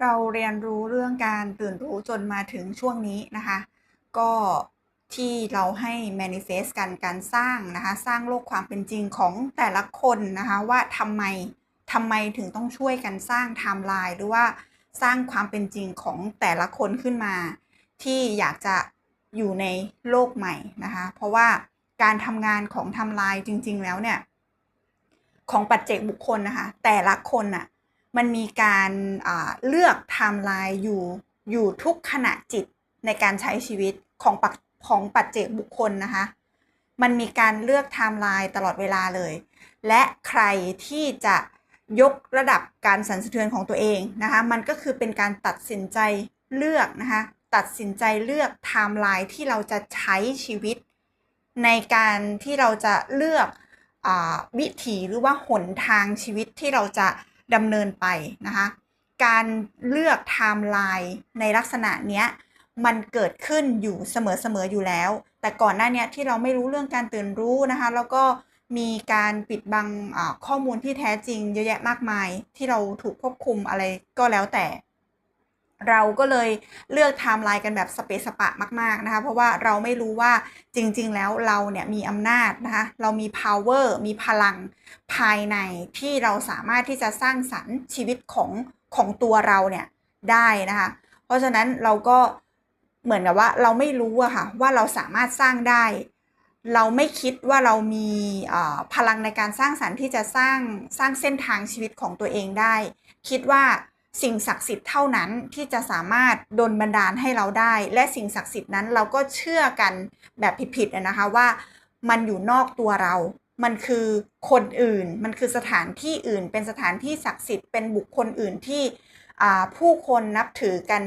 เราเรียนรู้เรื่องการตื่นรู้จนมาถึงช่วงนี้นะคะ ก็ที่เราให้ manifest กันการสร้างนะคะ สร้างโลกความเป็นจริงของแต่ละคนนะคะ ว่าทำไมทำไมถึงต้องช่วยกันสร้างไทม์ไลน์หรือว่าสร้างความเป็นจริงของแต่ละคนขึ้นมา ที่อยากจะอยู่ในโลกใหม่นะคะ เพราะว่าการทำงานของไทม์ไลน์จริง ๆ แล้วเนี่ย ของปัจเจกบุคคลนะคะ แต่ละคนน่ะ มันมีการเลือกไทม์ไลน์อยู่อยู่ทุกขณะจิตในการใช้ชีวิตของปัจของปัจเจกบุคคลนะคะ มันมีการเลือกไทม์ไลน์ตลอดเวลาเลย และใครที่จะยกระดับการสั่นสะเทือนของตัวเองนะคะ มันก็คือเป็นการตัดสินใจเลือกนะคะ ตัดสินใจเลือกไทม์ไลน์ที่เราจะใช้ชีวิต ในการที่เราจะเลือกอวิถีหรือว่าหนทางชีวิตที่เราจะ ดำเนินไปนะคะ การเลือกไทม์ไลน์ในลักษณะเนี้ยมันเกิดขึ้นอยู่เสมอๆอยู่แล้ว แต่ก่อนหน้านี้ที่เราไม่รู้เรื่องการตื่นรู้นะคะ แล้วก็มีการปิดบังข้อมูลที่แท้จริงเยอะแยะมากมาย ที่เราถูกควบคุมอะไรก็แล้วแต่ เราก็เลยเลือกไทม์ไลน์กันแบบสเปซสปะมาก ๆ นะคะ เพราะว่าเราไม่รู้ว่าจริง ๆ แล้วเราเนี่ยมีอำนาจนะคะ เรามี power มีพลังภายในที่เราสามารถที่จะสร้างสรรค์ชีวิตของของตัวเราเนี่ยได้นะคะ เพราะฉะนั้นเราก็เหมือนกับว่าเราไม่รู้อะค่ะว่าเราสามารถสร้างได้ เราไม่คิดว่าเรามีพลังในการสร้างสรรค์ที่จะสร้างสร้างเส้นทางชีวิตของตัวเองได้ คิดว่า สิ่งศักดิ์สิทธิ์เท่านั้นที่จะสามารถดลบันดาลให้เราได้ และสิ่งศักดิ์สิทธิ์นั้นเราก็เชื่อกันแบบผิดๆนะคะว่ามันอยู่นอกตัวเรา มันคือคนอื่น มันคือสถานที่อื่น เป็นสถานที่ศักดิ์สิทธิ์เป็นบุคคลอื่นที่ผู้คนนับถือกัน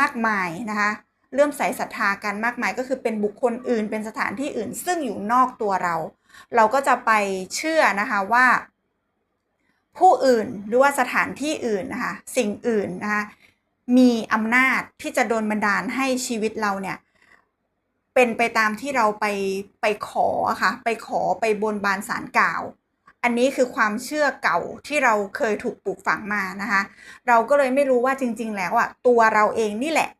มากมายนะคะเลื่อมใสศรัทธากันมากมายก็คือเป็นบุคคลอื่น เป็นสถานที่อื่น ซึ่งอยู่นอกตัวเรา เราก็จะไปเชื่อนะคะว่า ผู้อื่นหรือว่าสถานที่อื่นนะคะสิ่งอื่นนะคะมีอำนาจที่จะโดนบันดาลให้ชีวิตเราเนี่ยเป็นไปตามที่เราไปไปขอค่ะไปขอไปบนบานสารกล่าว อันนี้คือความเชื่อเก่าที่เราเคยถูกปลูกฝังมานะคะ เราก็เลยไม่รู้ว่าจริง ๆ แล้วอะตัวเราเองนี่แหละ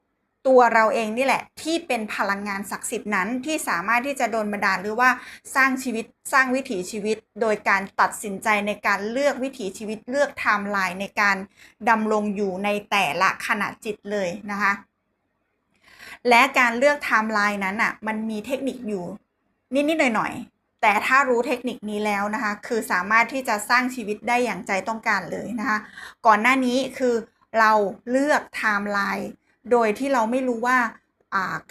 ตัวเราเองนี่แหละ ที่เป็นพลังงานศักดิ์สิทธิ์นั้นที่สามารถที่จะโดนบันดาลหรือว่าสร้างชีวิตสร้างวิถีชีวิต โดยการตัดสินใจในการเลือกวิถีชีวิตเลือกไทม์ไลน์ในการดำรงอยู่ในแต่ละขณะจิตเลยนะคะ และการเลือกไทม์ไลน์นั้นอะมันมีเทคนิคอยู่ นิดๆหน่อยๆแต่ถ้ารู้เทคนิคนี้แล้วนะคะ คือสามารถที่จะสร้างชีวิตได้อย่างใจต้องการเลยนะคะ ก่อนหน้านี้คือเราเลือกไทม์ไลน์ โดยที่เราไม่รู้ว่า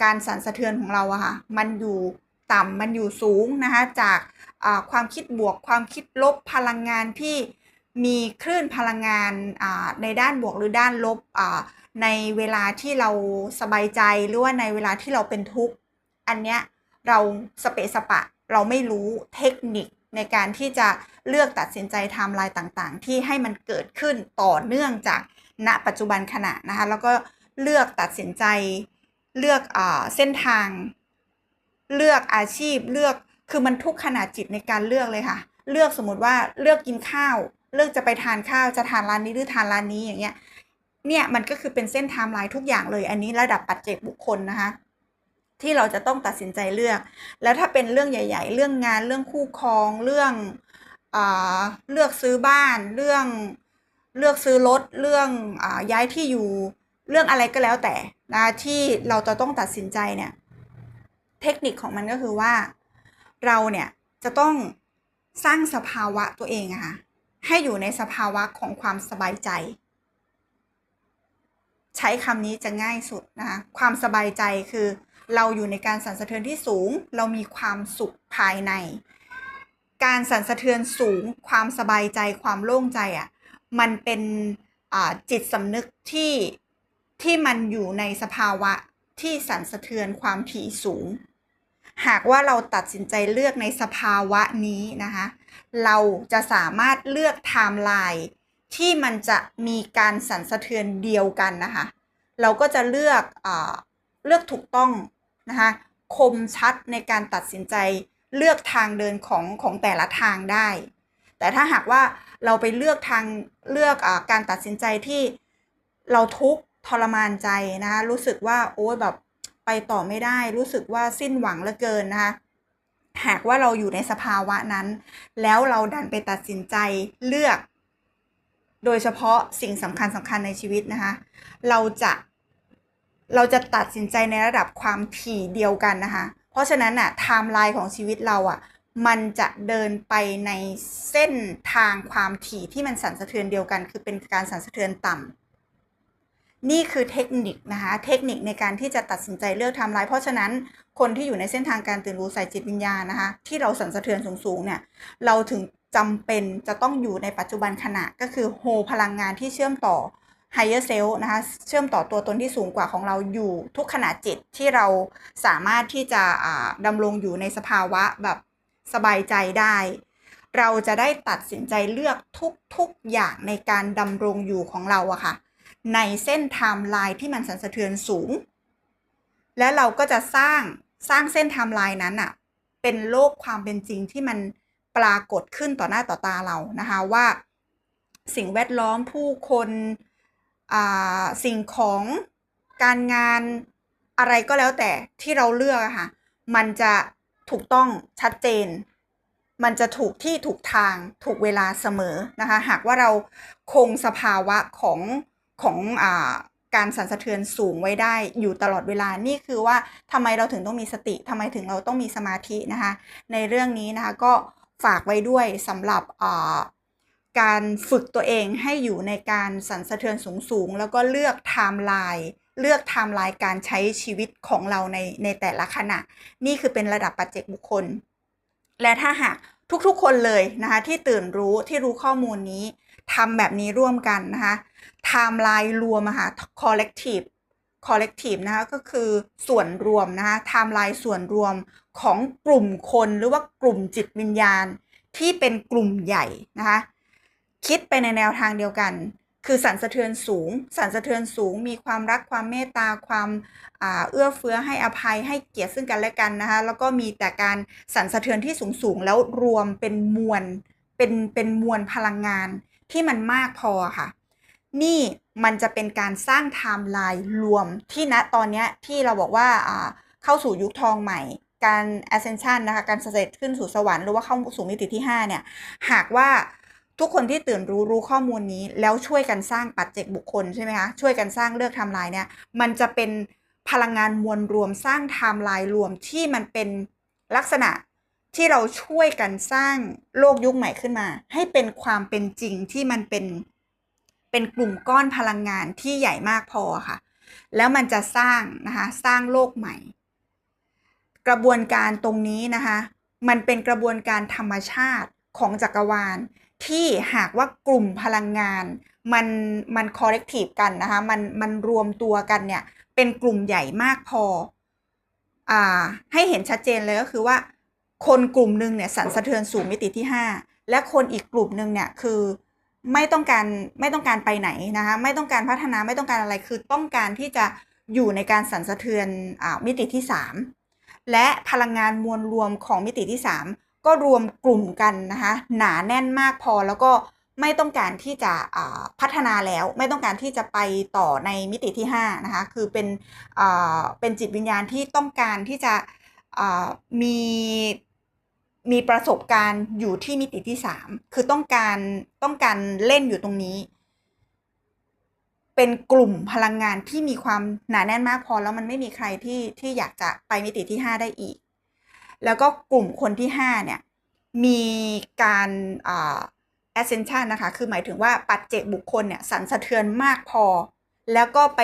การสั่นสะเทือนของเราอะค่ะมันอยู่ต่ำมันอยู่สูงนะคะจากความคิดบวกความคิดลบพลังงานที่มีคลื่นพลังงานในด้านบวกหรือด้านลบในเวลาที่เราสบายใจหรือว่าในเวลาที่เราเป็นทุกข์อันเนี้ยเราสเปสปะเราไม่รู้เทคนิคในการที่จะเลือกตัดสินใจไทม์ไลน์ต่างๆ ที่ให้มันเกิดขึ้นต่อเนื่องจากณปัจจุบันขณะนะคะแล้วก็ เลือกตัดสินใจ เลือกอเส้นทาง เลือกอาชีพเลือกคือมันทุกขนาดจิตในการเลือกเลยค่ะ เลือกสมมติว่าเลือกกินข้าว เลือกจะไปทานข้าวจะทานร้านนี้หรือทานร้านนี้อย่างเงี้ยเนี่ยมันก็คือเป็นเส้นไทม์ไลน์ทุกอย่างเลย อันนี้ระดับปัจเจกบุคคลนะคะ ที่เราจะต้องตัดสินใจเลือก แล้วถ้าเป็นเรื่องใหญ่ ๆ เรื่องงานเรื่องคู่ครองเรื่องอเลือกซื้อบ้าน เรื่องเลือกซื้อรถเรื่องอย้ายที่อยู่ เรื่องอะไรก็แล้วแต่นะที่เราจะต้องตัดสินใจเนี่ยเทคนิคของมันก็คือว่าเราเนี่ยจะต้องสร้างสภาวะตัวเองอะค่ะให้อยู่ในสภาวะของความสบายใจ ใช้คำนี้จะง่ายสุดนะคะความสบายใจคือเราอยู่ในการสั่นสะเทือนที่สูง เรามีความสุขภายใน การสั่นสะเทือนสูง ความสบายใจความโล่งใจอะ่ะมันเป็นจิตสำนึกที่ ที่มันอยู่ในสภาวะที่สั่นสะเทือนความถี่สูง หากว่าเราตัดสินใจเลือกในสภาวะนี้นะคะ เราจะสามารถเลือกไทม์ไลน์ที่มันจะมีการสั่นสะเทือนเดียวกันนะคะ เราก็จะเลือกอเลือกถูกต้องนะคะคมชัดในการตัดสินใจเลือกทางเดินของของแต่ละทางได้ แต่ถ้าหากว่าเราไปเลือกทางเลือกอการตัดสินใจที่เราทุกข์ ทรมานใจนะคะรู้สึกว่าโอ้ยแบบไปต่อไม่ได้ รู้สึกว่าสิ้นหวังเหลือเกินนะคะหากว่าเราอยู่ในสภาวะนั้น แล้วเราดันไปตัดสินใจเลือก โดยเฉพาะสิ่งสำคัญสำคัญในชีวิตนะคะ เราจะเราจะตัดสินใจในระดับความถี่เดียวกันนะคะ เพราะฉะนั้นอะไทม์ไลน์ของชีวิตเราอะมันจะเดินไปในเส้นทางความถี่ที่มันสั่นสะเทือนเดียวกัน คือเป็นการสั่นสะเทือนต่ำ นี่คือเทคนิคนะคะ เทคนิคในการที่จะตัดสินใจเลือกทม์ไลน์เพราะฉะนั้นคนที่อยู่ในเส้นทางการตื่นรู้ใส่จิตวิญญาณนะคะ ที่เราสั่นสะเทือนสูงๆเนี่ยเราถึงจำเป็นจะต้องอยู่ในปัจจุบันขณะก็คือโฮพลังงานที่เชื่อมต่อ higher self นะคะ เชื่อมต่อตัวตนที่สูงกว่าของเราอยู่ทุกขณะจิตที่เราสามารถที่จะอ่าดำรงอยู่ในสภาวะแบบสบายใจได้ เราจะได้ตัดสินใจเลือกทุกๆอย่างในการดำรงอยู่ของเราอะค่ะ ในเส้นไทม์ไลน์ที่มันสั่นสะเทือนสูง และเราก็จะสร้างสร้างเส้นไทม์ไลน์นั้นอะเป็นโลกความเป็นจริงที่มันปรากฏขึ้นต่อหน้าต่อตาเรานะคะว่า สิ่งแวดล้อมผู้คนสิ่งของการงานอะไรก็แล้วแต่ที่เราเลือกอะค่ะมันจะถูกต้องชัดเจน มันจะถูกที่ถูกทางถูกเวลาเสมอนะคะ หากว่าเราคงสภาวะของ ของอ่าการสั่นสะเทือนสูงไว้ได้อยู่ตลอดเวลา นี่คือว่าทำไมเราถึงต้องมีสติทำไมถึงเราต้องมีสมาธินะคะ ในเรื่องนี้นะคะก็ฝากไว้ด้วยสำหรับอ่าการฝึกตัวเองให้อยู่ในการสั่นสะเทือนสูงๆ แล้วก็เลือกไทม์ไลน์เลือกไทม์ไลน์การใช้ชีวิตของเราในในแต่ละขณะ นี่คือเป็นระดับปัจเจกบุคคล และถ้าหากทุกๆคนเลยนะคะที่ตื่นรู้ที่รู้ข้อมูลนี้ทำแบบนี้ร่วมกันนะคะ ไทม์ไลน์รวมอะค่ะ collective collective นะคะก็คือส่วนรวมนะคะไทม์ไลน์ส่วนรวมของกลุ่มคนหรือว่ากลุ่มจิตวิญญาณที่เป็นกลุ่มใหญ่นะคะคิดไปในแนวทางเดียวกัน คือสันสะเทือนสูง สันสะเทือนสูง มีความรักความเมตตาความอาเอื้อเฟื้อให้อภัยให้เกียรติซึ่งกันและกันนะคะแล้วก็มีแต่การสันสะเทือนที่สูงสูงแล้วรวมเป็นมวลเป็นเป็นมวลพลังงานที่มันมากพอค่ะ นี่มันจะเป็นการสร้างไทม์ไลน์รวมที่ณตอนนี้ที่เราบอกว่าอ่าเข้าสู่ยุคทองใหม่ การ ascension นะคะการเสด็จขึ้นสู่สวรรค์หรือว่าเข้าสู่มิติที่ 5 เนี่ย หากว่าทุกคนที่ตื่นรู้รู้ข้อมูลนี้ แล้วช่วยกันสร้างปัจเจกบุคคลใช่ไหมคะช่วยกันสร้างเลือกไทม์ไลน์เนี่ยมันจะเป็นพลังงานมวลรวมสร้างไทม์ไลน์รวมที่มันเป็นลักษณะที่เราช่วยกันสร้างโลกยุคใหม่ขึ้นมา ให้เป็นความเป็นจริงที่มันเป็น เป็นกลุ่มก้อนพลังงานที่ใหญ่มากพอค่ะ แล้วมันจะสร้างนะคะสร้างโลกใหม่ กระบวนการตรงนี้นะคะมันเป็นกระบวนการธรรมชาติของจักรวาล ที่หากว่ากลุ่มพลังงานมันมันคอร์เรกทีฟกันนะคะมันมันรวมตัวกันเนี่ยเป็นกลุ่มใหญ่มากพออ่าให้เห็นชัดเจนเลยก็คือว่า คนกลุ่มหนึ่งเนี่ยสั่นสะเทือนสู่มิติที่ 5 และคนอีกกลุ่มหนึ่งเนี่ยคือ ไม่ต้องการไม่ต้องการไปไหนนะคะไม่ต้องการพัฒนาไม่ต้องการอะไรคือต้องการที่จะอยู่ในการสั่นสะเทือนอ่ามิติที่ 3 และพลังงานมวลรวมของมิติที่ 3 ก็รวมกลุ่มกันนะคะหนาแน่นมากพอแล้วก็ไม่ต้องการที่จะอ่าพัฒนาแล้ว ไม่ต้องการที่จะไปต่อในมิติที่5นะคะคือเป็นอ่าเป็นจิตวิญญาณที่ต้องการที่จะอ่ามี มีประสบการณ์อยู่ที่มิติที่3คือต้องการต้องการเล่นอยู่ตรงนี้ เป็นกลุ่มพลังงานที่มีความหนาแน่นมากพอแล้วมันไม่มีใครที่ที่อยากจะไปมิติที่5ได้อีก แล้วก็กลุ่มคนที่5เนี่ยมีการอ่า ascension นะคะ คือหมายถึงว่าปัจเจกบุคคลเนี่ยสั่นสะเทือนมากพอ แล้วก็ไป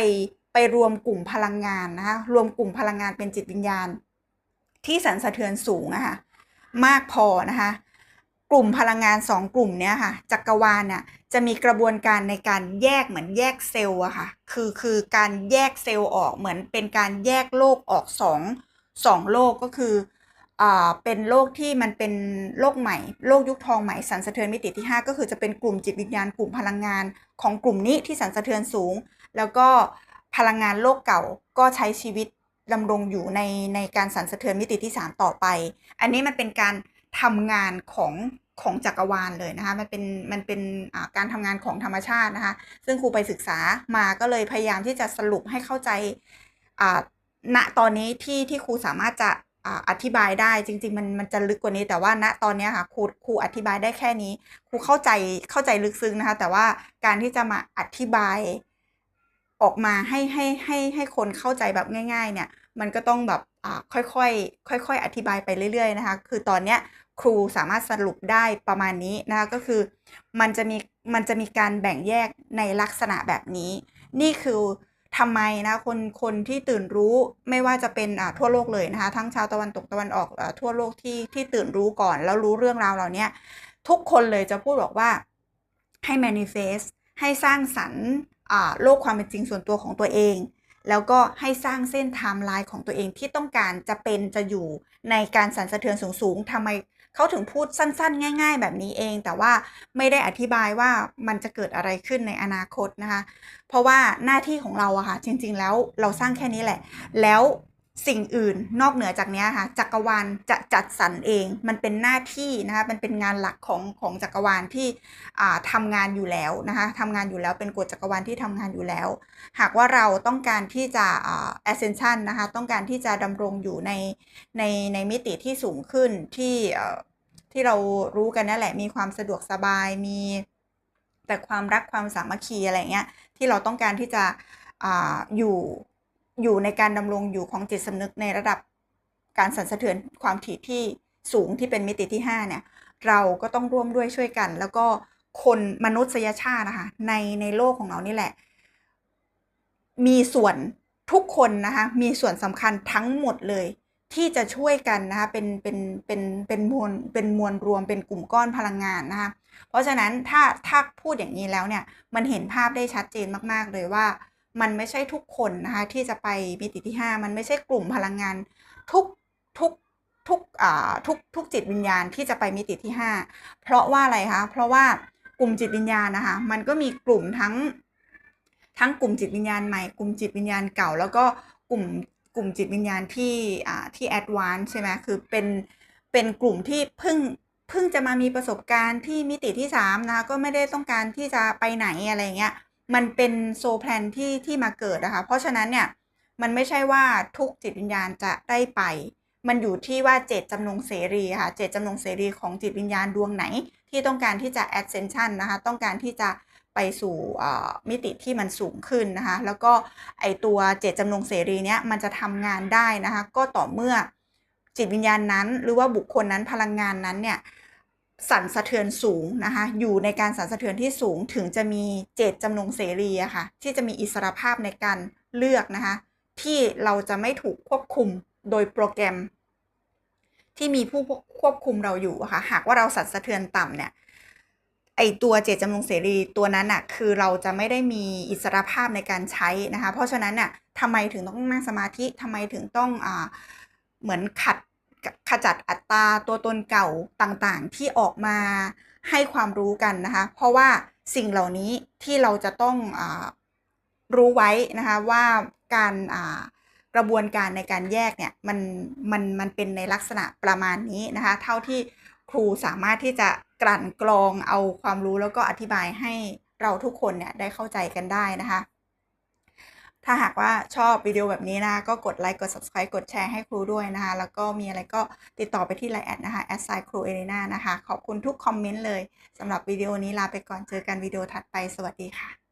ไปรวมกลุ่มพลังงานนะคะ รวมกลุ่มพลังงานเป็นจิตวิญญาณ ที่สั่นสะเทือนสูงนะคะ มากพอนะคะ กลุ่มพลังงานสองกลุ่มเนี้ยค่ะจักรวาลเนี่ยจะมีกระบวนการในการแยกเหมือนแยกเซลล์อะค่ะคือคือการแยกเซลล์ออกเหมือนเป็นการแยกโลกออกสองสองโลกก็คืออ่าเป็นโลกที่มันเป็นโลกใหม่ โลกยุคทองใหม่สันสะเทือนมิติที่ 5 ก็คือจะเป็นกลุ่มจิตวิญญาณกลุ่มพลังงานของกลุ่มนี้ที่สันสะเทือนสูง แล้วก็พลังงานโลกเก่าก็ใช้ชีวิต ดำรงอยู่ในในการสั่นสะเทือนมิติที่ 3 ต่อไป อันนี้มันเป็นการทำงานของของจักรวาลเลยนะคะ มันเป็นมันเป็นการทำงานของธรรมชาตินะคะ ซึ่งครูไปศึกษามาก็เลยพยายามที่จะสรุปให้เข้าใจณตอนนี้ที่ที่ครูสามารถจะออธิบายได้จริง ๆ มันมันจะลึกกว่านี้ แต่ว่าณตอนนี้ค่ะครูครูอธิบายได้แค่นี้ครูเข้าใจเข้าใจลึกซึ้งนะคะ แต่ว่าการที่จะมาอธิบาย ออกมาให้ให้ให้ให้คนเข้าใจแบบง่าย ๆ เนี่ย มันก็ต้องแบบอ่าค่อยๆค่อย ๆ อธิบายไปเรื่อย ๆ นะคะ คือตอนเนี้ยครูสามารถสรุปได้ประมาณนี้นะคะก็คือมันจะมีมันจะมีการแบ่งแยกในลักษณะแบบนี้ นี่คือทำไมนะคนคนที่ตื่นรู้ไม่ว่าจะเป็นอ่าทั่วโลกเลยนะคะทั้งชาวตะวันตกตะวันออกอ่าทั่วโลกที่ที่ตื่นรู้ก่อน แล้วรู้เรื่องราวเหล่านี้ทุกคนเลยจะพูดบอกว่าให้ manifest ให้สร้างสรรค์ โลกความเป็นจริงส่วนตัวของตัวเอง แล้วก็ให้สร้างเส้นไทม์ไลน์ของตัวเองที่ต้องการจะเป็นจะอยู่ในการสั่นสะเทือนสูงๆทำไมเขาถึงพูดสั้นๆ ง่าย ๆ แบบนี้เอง แต่ว่าไม่ได้อธิบายว่ามันจะเกิดอะไรขึ้นในอนาคตนะคะ เพราะว่าหน้าที่ของเราอะค่ะจริง ๆ แล้วเราสร้างแค่นี้แหละ แล้ว สิ่งอื่นนอกเหนือจากนี้ค่ะจักรวาลจะจัดสรรเอง มันเป็นหน้าที่นะคะมันเป็นงานหลักของของจักรวาลที่อ่าทำงานอยู่แล้วนะคะทำงานอยู่แล้วเป็นกฎจักรวาลที่ทำงานอยู่แล้ว หากว่าเราต้องการที่จะ ascension นะคะต้องการที่จะดำรงอยู่ในในในมิติที่สูงขึ้นที่ที่เรารู้กันนั่นแหละมีความสะดวกสบายมีแต่ความรักความสามัคคีอะไรเงี้ยที่เราต้องการที่จะออยู่ อยู่ในการดำรงอยู่ของจิตสำนึกในระดับการสั่นสะเทือนความถี่ที่สูงที่เป็นมิติที่5เนี่ยเราก็ต้องร่วมด้วยช่วยกัน แล้วก็คนมนุษยชาตินะคะในในโลกของเรานี่แหละ มีส่วนทุกคนนะคะมีส่วนสำคัญทั้งหมดเลยที่จะช่วยกันนะคะเป็นเป็นเป็นเป็นมวลเป็นมวลรวมเป็นกลุ่มก้อนพลังงานนะคะเพราะฉะนั้นถ้าถ้าพูดอย่างนี้แล้วเนี่ยมันเห็นภาพได้ชัดเจนมาก ๆ เลยว่า มันไม่ใช่ทุกคนนะคะที่จะไปมิติที่ 5 มันไม่ใช่กลุ่มพลังงานทุกทุกทุกอ่าทุกทุกจิตวิญญาณที่จะไปมิติที่ 5 เพราะว่าอะไรคะเพราะว่ากลุ่มจิตวิญญาณนะคะมันก็มีกลุ่มทั้งทั้งกลุ่มจิตวิญญาณใหม่กลุ่มจิตวิญญาณเก่า แล้วก็กลุ่มกลุ่มจิตวิญญาณที่อ่าที่แอดวานซ์ใช่ไหมคือเป็นเป็นกลุ่มที่เพิ่งเพิ่งจะมามีประสบการณ์ที่มิติที่3นะก็ไม่ได้ต้องการที่จะไปไหนอะไรเงี้ย มันเป็นโซแพลนที่ที่มาเกิดนะคะ เพราะฉะนั้นเนี่ยมันไม่ใช่ว่าทุกจิตวิญญาณจะได้ไป มันอยู่ที่ว่าเจตจำนงเสรีค่ะ เจตจำนงเสรีของจิตวิญญาณดวงไหน ที่ต้องการที่จะ ascension นะคะ ต้องการที่จะไปสู่มิติที่มันสูงขึ้นนะคะ แล้วก็ไอตัวเจตจำนงเสรีเนี้ยมันจะทำงานได้นะคะ ก็ต่อเมื่อจิตวิญญาณนั้น หรือว่าบุคคลนั้นพลังงานนั้นเนี่ย สั่นสะเทือนสูงนะคะ อยู่ในการสั่นสะเทือนที่สูงถึงจะมีเจตจำนงเสรีอะคะ่ะ ที่จะมีอิสรภาพในการเลือกนะคะ ที่เราจะไม่ถูกควบคุมโดยโปรแกรม ที่มีผู้ควบคุมเราอยู่อะคะ่ะ หากว่าเราสั่นสะเทือนต่ำเนี่ย ไอตัวเจตจำนงเสรีตัวนั้นอะคือเราจะไม่ได้มีอิสรภาพในการใช้นะคะ เพราะฉะนั้นน่ะทำไมถึงต้องนั่งสมาธิทำไมถึงต้องอ่าเหมือนขัด ขจัดอัตราตัวตนเก่าต่างๆ ที่ออกมาให้ความรู้กันนะคะ เพราะว่าสิ่งเหล่านี้ที่เราจะต้องอรู้ไว้นะคะว่าการกระบวนการในการแยกเนี่ยมันมันมันเป็นในลักษณะประมาณนี้นะคะ เท่าที่ครูสามารถที่จะกลั่นกรองเอาความรู้แล้วก็อธิบายให้เราทุกคนเนี่ยได้เข้าใจกันได้นะคะ ถ้าหากว่าชอบวิดีโอแบบนี้นะ ก็กดไลค์กด subscribe กดแชร์ให้ครูด้วยนะคะ แล้วก็มีอะไรก็ติดต่อไปที่ไลน์แอดนะคะแอดไซครูเอเลนานะคะ ขอบคุณทุกคอมเมนต์เลยสำหรับวิดีโอนี้ลาไปก่อนเจอกันวิดีโอถัดไปสวัสดีค่ะ